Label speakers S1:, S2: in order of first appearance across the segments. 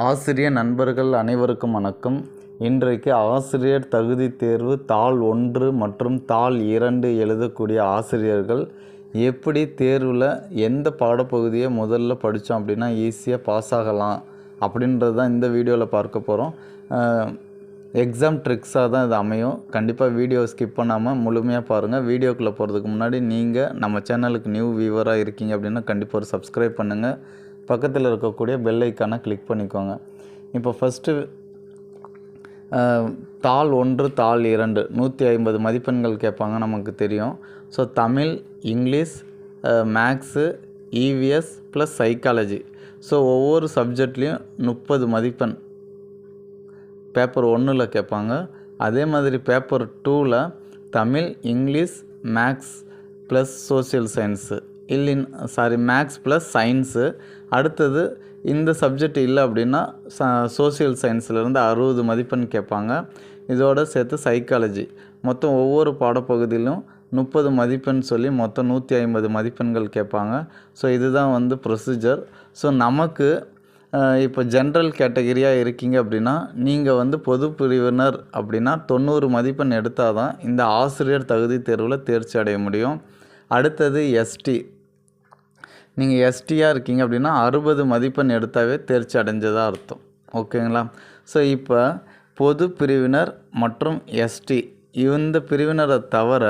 S1: ஆசிரியர் நண்பர்கள் அனைவருக்கும் வணக்கம். இன்றைக்கு ஆசிரியர் தகுதி தேர்வு தாள் ஒன்று மற்றும் தாள் இரண்டு எழுதக்கூடிய ஆசிரியர்கள் எப்படி தேர்வில் எந்த பாடப்பகுதியை முதல்ல படித்தோம் அப்படின்னா ஈஸியாக பாஸ் ஆகலாம் அப்படின்றது தான் இந்த வீடியோவில் பார்க்க போகிறோம் எக்ஸாம் ட்ரிக்ஸாக தான் இது அமையும். கண்டிப்பாக வீடியோ ஸ்கிப் பண்ணாமல் முழுமையாக பாருங்கள் வீடியோக்குள்ளே போகிறதுக்கு முன்னாடி நீங்கள் நம்ம சேனலுக்கு நியூ வியூவராக இருக்கீங்க அப்படின்னா கண்டிப்பாக ஒரு சப்ஸ்கிரைப் பண்ணுங்கள் பக்கத்தில் இருக்கக்கூடிய பெல் ஐக்கானை கிளிக் பண்ணிக்கோங்க. இப்போ ஃபஸ்ட்டு தாள் ஒன்று தாள் இரண்டு நூற்றி ஐம்பது மதிப்பெண்கள் கேட்பாங்க நமக்கு தெரியும். So Tamil English maths EVS plus psychology so ஒவ்வொரு சப்ஜெக்ட்லேயும் முப்பது மதிப்பெண். பேப்பர் ஒன்றில் கேட்பாங்க. அதே மாதிரி பேப்பர் டூவில் Tamil English maths plus social science இல்லின் sorry maths plus science அடுத்தது இந்த சப்ஜெக்ட் இல்லை அப்படின்னா ச சோசியல் சயின்ஸ்லேருந்து அறுபது மதிப்பெண் கேட்பாங்க. இதோடு சேர்த்து சைக்காலஜி மொத்தம் ஒவ்வொரு பாடப்பகுதியிலும் முப்பது மதிப்பெண் சொல்லி மொத்தம் நூற்றி ஐம்பது மதிப்பெண்கள் கேட்பாங்க. ஸோ இதுதான் வந்து ப்ரொசீஜர் ஸோ நமக்கு இப்போ ஜென்ரல் கேட்டகரியாக இருக்கீங்க அப்படின்னா நீங்கள் வந்து பொது பிரிவினர் அப்படின்னா தொண்ணூறு மதிப்பெண் எடுத்தால் தான் இந்த ஆசிரியர் தகுதி தேர்வில் தேர்ச்சி அடைய முடியும். அடுத்தது எஸ்டி நீங்கள் எஸ்டியாக இருக்கீங்க அப்படின்னா அறுபது மதிப்பெண் எடுத்தாவே தேர்ச்சி அடைஞ்சதாக அர்த்தம். ஓகேங்களா? ஸோ இப்போ பொது பிரிவினர் மற்றும் எஸ்டி இந்த பிரிவினரை தவிர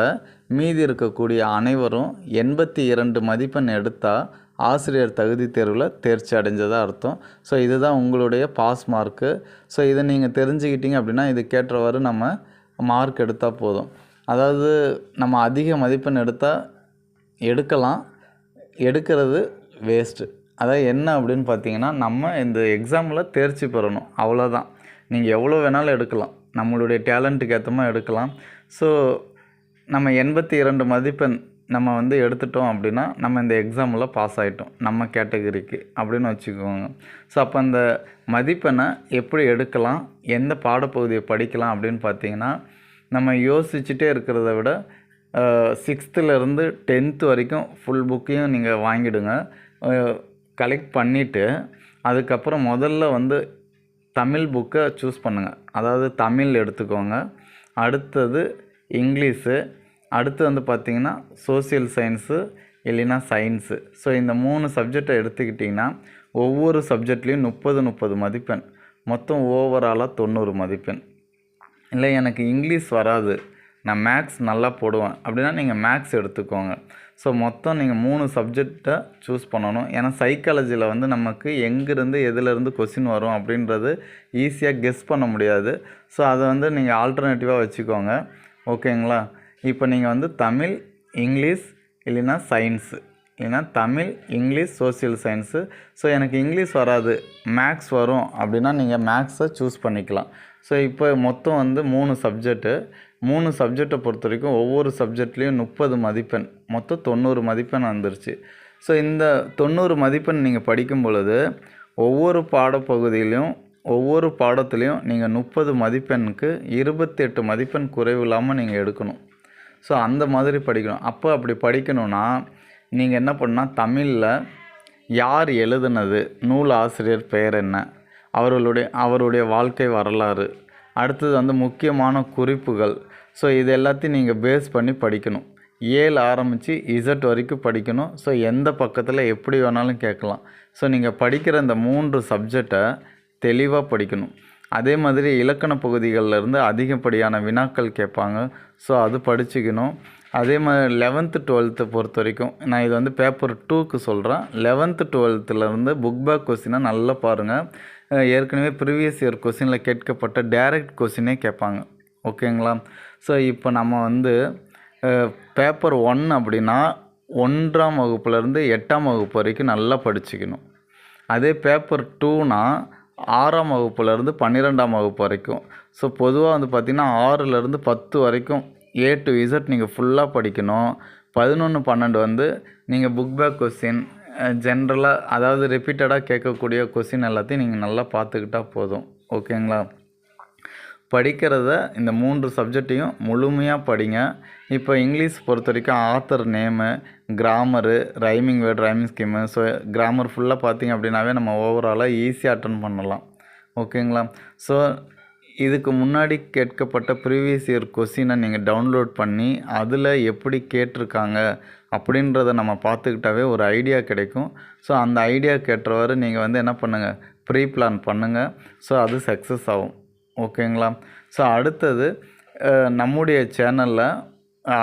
S1: மீதி இருக்கக்கூடிய அனைவரும் எண்பத்தி இரண்டு மதிப்பெண் எடுத்தால் ஆசிரியர் தகுதி தேர்வில் தேர்ச்சி அடைஞ்சதாக அர்த்தம். ஸோ இதுதான் உங்களுடைய பாஸ் மார்க்கு ஸோ இதை நீங்கள் தெரிஞ்சுக்கிட்டீங்க அப்படின்னா இது கேட்டவாறு நம்ம மார்க் எடுத்தால் போதும். அதாவது நம்ம அதிக மதிப்பெண் எடுத்தால் எடுக்கலாம். எடுக்கிறது வேஸ்ட்டு அதாவது என்ன அப்படின்னு பார்த்தீங்கன்னா நம்ம இந்த எக்ஸாமில் தேர்ச்சி பெறணும். அவ்வளோதான் நீங்கள் எவ்வளோ வேணாலும் எடுக்கலாம். நம்மளுடைய டேலண்ட்டுக்கு ஏற்ற மாதிரி எடுக்கலாம். ஸோ நம்ம எண்பத்தி இரண்டு மதிப்பெண் நம்ம வந்து எடுத்துட்டோம் அப்படின்னா நம்ம இந்த எக்ஸாமில் பாஸ் ஆகிட்டோம் நம்ம கேட்டகரிக்கு அப்படின்னு வச்சுக்கோங்க. ஸோ அப்போ அந்த மதிப்பெண்ணை எப்படி எடுக்கலாம்? எந்த பாடப்பகுதியை படிக்கலாம் அப்படின்னு பார்த்தீங்கன்னா நம்ம யோசிச்சுட்டே இருக்கிறத விட சிக்ஸ்த்துலேருந்து டென்த்து வரைக்கும் ஃபுல் புக்கையும் நீங்கள் வாங்கிடுங்க. கலெக்ட் பண்ணிவிட்டு அதுக்கப்புறம் முதல்ல வந்து தமிழ் புக்கை சூஸ் பண்ணுங்கள் அதாவது தமிழ் எடுத்துக்கோங்க. அடுத்தது இங்கிலீஷு அடுத்து வந்து பார்த்திங்கன்னா சோசியல் சயின்ஸு இல்லைன்னா சயின்ஸு ஸோ இந்த மூணு சப்ஜெக்டை எடுத்துக்கிட்டிங்கன்னா ஒவ்வொரு சப்ஜெக்ட்லேயும் முப்பது முப்பது மதிப்பெண். மொத்தம் ஓவராலாக தொண்ணூறு மதிப்பெண். இல்லை எனக்கு இங்கிலீஷ் வராது. நான் மேக்ஸ் நல்லா போடுவேன். அப்படின்னா நீங்கள் மேக்ஸ் எடுத்துக்கோங்க. ஸோ மொத்தம் நீங்கள் மூணு சப்ஜெக்டை சூஸ் பண்ணணும். ஏன்னா சைக்காலஜியில் வந்து நமக்கு எங்கேருந்து எதுலேருந்து கொஸ்டின் வரும் அப்படின்றது ஈஸியாக கெஸ் பண்ண முடியாது. ஸோ அதை வந்து நீங்கள் ஆல்டர்னேட்டிவாக வச்சுக்கோங்க. ஓகேங்களா இப்போ நீங்கள் வந்து தமிழ் இங்கிலீஷ் இல்லைன்னா சயின்ஸு இல்லைன்னா Tamil English social science so எனக்கு இங்கிலீஷ் வராது. மேக்ஸ் வரும். அப்படின்னா நீங்கள் மேக்ஸை சூஸ் பண்ணிக்கலாம். ஸோ இப்போ மொத்தம் வந்து மூணு சப்ஜெக்ட்டு மூணு சப்ஜெக்டை பொறுத்த வரைக்கும் ஒவ்வொரு சப்ஜெக்ட்லேயும் முப்பது மதிப்பெண். மொத்தம் தொண்ணூறு மதிப்பெண் வந்துருச்சு. ஸோ இந்த தொண்ணூறு மதிப்பெண் நீங்கள் படிக்கும் பொழுது ஒவ்வொரு பாடப்பகுதியிலையும் ஒவ்வொரு பாடத்துலேயும் நீங்கள் முப்பது மதிப்பெண்ணுக்கு இருபத்தெட்டு மதிப்பெண் குறைவு இல்லாமல் நீங்கள் எடுக்கணும். ஸோ அந்த மாதிரி படிக்கணும். அப்போ அப்படி படிக்கணும்னா நீங்கள் என்ன பண்ணால் தமிழில் யார் எழுதுனது? நூல் ஆசிரியர் பெயர் என்ன? அவர்களுடைய அவருடைய வாழ்க்கை வரலாறு. அடுத்தது வந்து முக்கியமான குறிப்புகள். ஸோ இது எல்லாத்தையும் நீங்கள் பேஸ் பண்ணி படிக்கணும். ஏழு ஆரம்பித்து இசட் வரைக்கும் படிக்கணும். ஸோ எந்த பக்கத்தில் எப்படி வேணாலும் கேட்கலாம். ஸோ நீங்கள் படிக்கிற இந்த மூன்று சப்ஜெக்டை தெளிவாக படிக்கணும். அதே மாதிரி இலக்கண பகுதிகளிலேருந்து அதிகப்படியான வினாக்கள் கேட்பாங்க. ஸோ அது படிச்சுக்கணும். அதே மாதிரி லெவன்த்து டுவெல்த்தை பொறுத்த வரைக்கும் நான் இது வந்து பேப்பர் டூக்கு சொல்கிறேன் லெவன்த்து டுவெல்த்துலேருந்து புக் பேக் கொஸ்டினை நல்லா பாருங்கள் ஏற்கனவே ப்ரீவியஸ் இயர் கொஸ்டினில் கேட்கப்பட்ட டேரெக்ட் கொஸ்டினே கேட்பாங்க. ஓகேங்களா ஸோ இப்போ நம்ம வந்து பேப்பர் ஒன் அப்படின்னா ஒன்றாம் வகுப்புலேருந்து எட்டாம் வகுப்பு வரைக்கும் நல்லா படிச்சுக்கணும். அதே பேப்பர் டூனா ஆறாம் வகுப்புலேருந்து பன்னிரெண்டாம் வகுப்பு வரைக்கும். ஸோ பொதுவாக வந்து பார்த்திங்கன்னா ஆறுலேருந்து பத்து வரைக்கும் ஏ டு இசட் நீங்கள் ஃபுல்லாக படிக்கணும். பதினொன்று பன்னெண்டு வந்து நீங்கள் புக் பேக் கொஸ்டின் ஜென்ரலாக அதாவது ரிப்பீட்டடாக கேட்கக்கூடிய கொஸ்டின் எல்லாத்தையும் நீங்கள் நல்லா பார்த்துக்கிட்டா போதும். ஓகேங்களா படிக்கிறத இந்த மூன்று சப்ஜெக்டையும் முழுமையாக படிங்க. இப்போ இங்கிலீஷ் பொறுத்த வரைக்கும் author name grammar rhyming word rhyming scheme so grammar ஃபுல்லாக பார்த்தீங்க அப்படின்னாவே நம்ம ஓவராலாக ஈஸியாக அட்டன் பண்ணலாம். ஓகேங்களா ஸோ இதுக்கு முன்னாடி கேட்கப்பட்ட ப்ரீவியஸ் இயர் கொஸ்டினை நீங்கள் டவுன்லோட் பண்ணி அதில் எப்படி கேட்டிருக்காங்க? அப்படின்றத நம்ம பார்த்துக்கிட்டாவே ஒரு ஐடியா கிடைக்கும். ஸோ அந்த ஐடியா ஏற்றவாறு நீங்கள் வந்து என்ன பண்ணுங்கள் ப்ரீ பிளான் பண்ணுங்கள் ஸோ அது சக்ஸஸ் ஆகும். ஓகேங்களா? ஸோ அடுத்தது நம்முடைய சேனலில்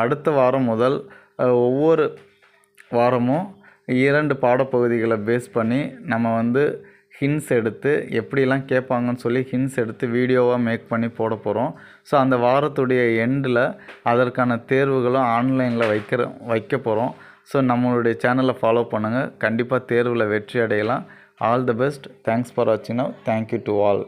S1: அடுத்த வாரம் முதல் ஒவ்வொரு வாரமும் இரண்டு பாடப்பகுதிகளை பேஸ் பண்ணி நம்ம வந்து ஹின்ஸ் எடுத்து எப்படிலாம் கேட்பாங்கன்னு சொல்லி ஹின்ஸ் எடுத்து வீடியோவாக மேக் பண்ணி போட போகிறோம் ஸோ அந்த வாரத்துடைய எண்டில் அதற்கான தேர்வுகளும் ஆன்லைனில் வைக்கிற வைக்க போகிறோம் ஸோ நம்மளுடைய சேனலை ஃபாலோ பண்ணுங்கள் கண்டிப்பாக தேர்வில் வெற்றி அடையலாம். All the best thanks for வாட்சிங் now thank you to all